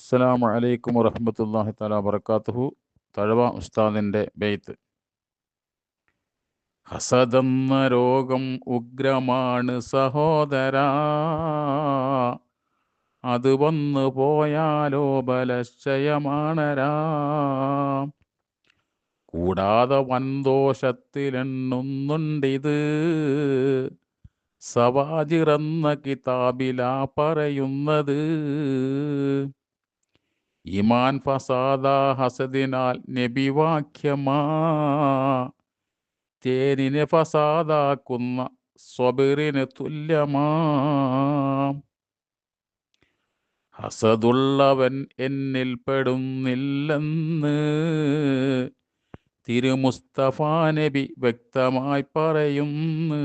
അസ്സലാമു അലൈക്കും വറഹ്മത്തുള്ളാഹി തല വബറകാതുഹു തഴവ ഉസ്താദിന്റെ ബെയ്ത്ത്. ഹസതെന്ന രോഗം ഉഗ്രമാണ് സഹോദരാ. അത് വന്നു പോയാലോ ബലശ്ചയമാണരാ. കൂടാതെ വൻദോഷത്തിലെണ്ണുന്നുണ്ടിത്. സവാജിറന്ന കിതാബിലാ പറയുന്നത്. ഇമാൻ ഫസാദാ ഹസദിനാൽ നബിവാക്യമാ. തേനിനെ ഫസാദാക്കുന്ന സ്വബിറിന് തുല്യമാ. ഹസദുള്ളവൻ എന്നിൽ പെടുന്നില്ലെന്ന് തിരുമുസ്തഫ നബി വ്യക്തമായി പറയുന്നു.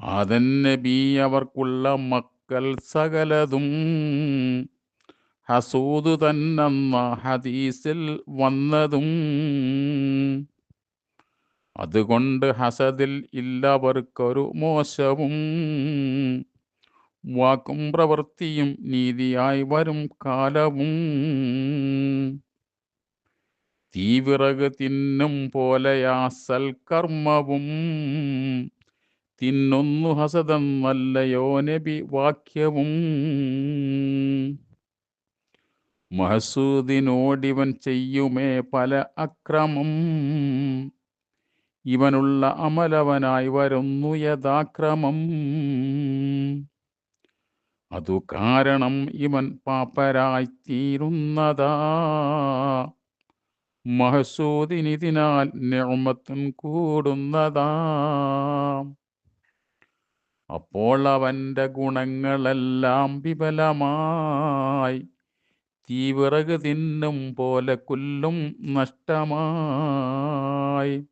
ആദൻ നബി അവർക്കുള്ള മക്കൾ സകലതും. ഹസൂദ് തന്നെന്ന ഹദീസിൽ വന്നതും. അതുകൊണ്ട് ഹസദിൽ ഇല്ലവർക്കൊരു മോശവും. വാക്കും പ്രവൃത്തിയും നീതിയായി വരും കാലവും. തീവിറക് തിന്നും പോലെയാ സൽക്കർമ്മവും. തിന്നൊന്നു ഹസതം വല്ലയോ നബി വാക്യവും. മഹസൂദിനോടിവൻ ചെയ്യുമേ പല അക്രമം. ഇവനുള്ള അമലവനായി വരുന്നു യഥാക്രമം. അതു കാരണം ഇവൻ പാപ്പരായി തീരുന്നതാ മഹസൂദിനിതിനാൽ നിർമ്മത്തും കൂടുന്നതാ. അപ്പോൾ അവന്റെ ഗുണങ്ങളെല്ലാം വിപലമായി. തീവിറക് തിന്നും പോലെ കുല്ലും നഷ്ടമായി.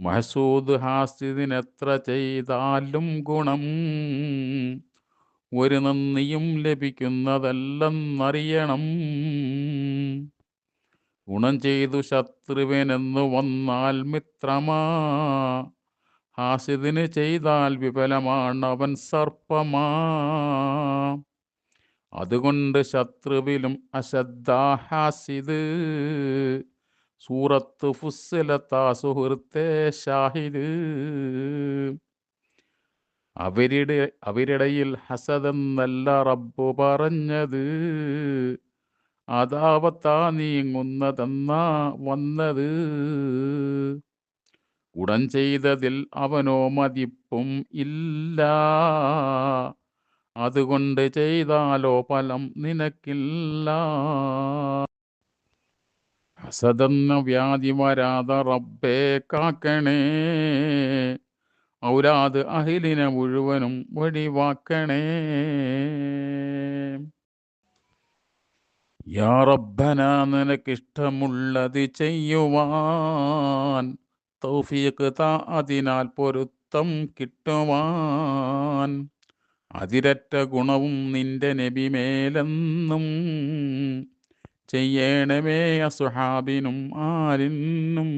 മഹസൂദ് ഹാസിദിനെത്ര ചെയ്താലും ഗുണം ഒരു നന്ദിയും ലഭിക്കുന്നതല്ലെന്നറിയണം. ഗുണം ചെയ്തു ശത്രുവിനെന്ന് വന്നാൽ മിത്രമാ. ഹാസിദിന് ചെയ്താൽ വിഫലമാണ് അവൻ സർപ്പമാ. അതുകൊണ്ട് ശത്രുവിലും അശ്രദ്ധാ ഹാസിദ്. സൂറത്ത് ഫുസ്സിലത്താ സുഹൃത്തെ ഷാഹിദ്. അവരുടെ അവരിടയിൽ ഹസതെന്നല്ല റബ്ബു പറഞ്ഞത്. അതാവത്താ നീങ്ങുന്നതെന്നാ വന്നത്. ഉടൻ ചെയ്തതിൽ അവനോ മതിപ്പും ഇല്ല. അതുകൊണ്ട് ചെയ്താലോ ഫലം നിനക്കില്ല. ഹസതെന്ന വ്യാധി വരാതെ റബ്ബേ കാക്കണേ. ഔരാത് അഹിലിനെ മുഴുവനും വെടിവാക്കണേ. യാ റബ്ബന നിനക്കിഷ്ടമുള്ളത് ചെയ്യുവാൻ. തൗഫീഖ് താ അതിനാൽ പൊരുത്തം കിട്ടുവാൻ. അതിരറ്റ ഗുണവും നിന്റെ നബിമേലെന്നും ചെയ്യണമേ അസുഹാബിനും ആരിനും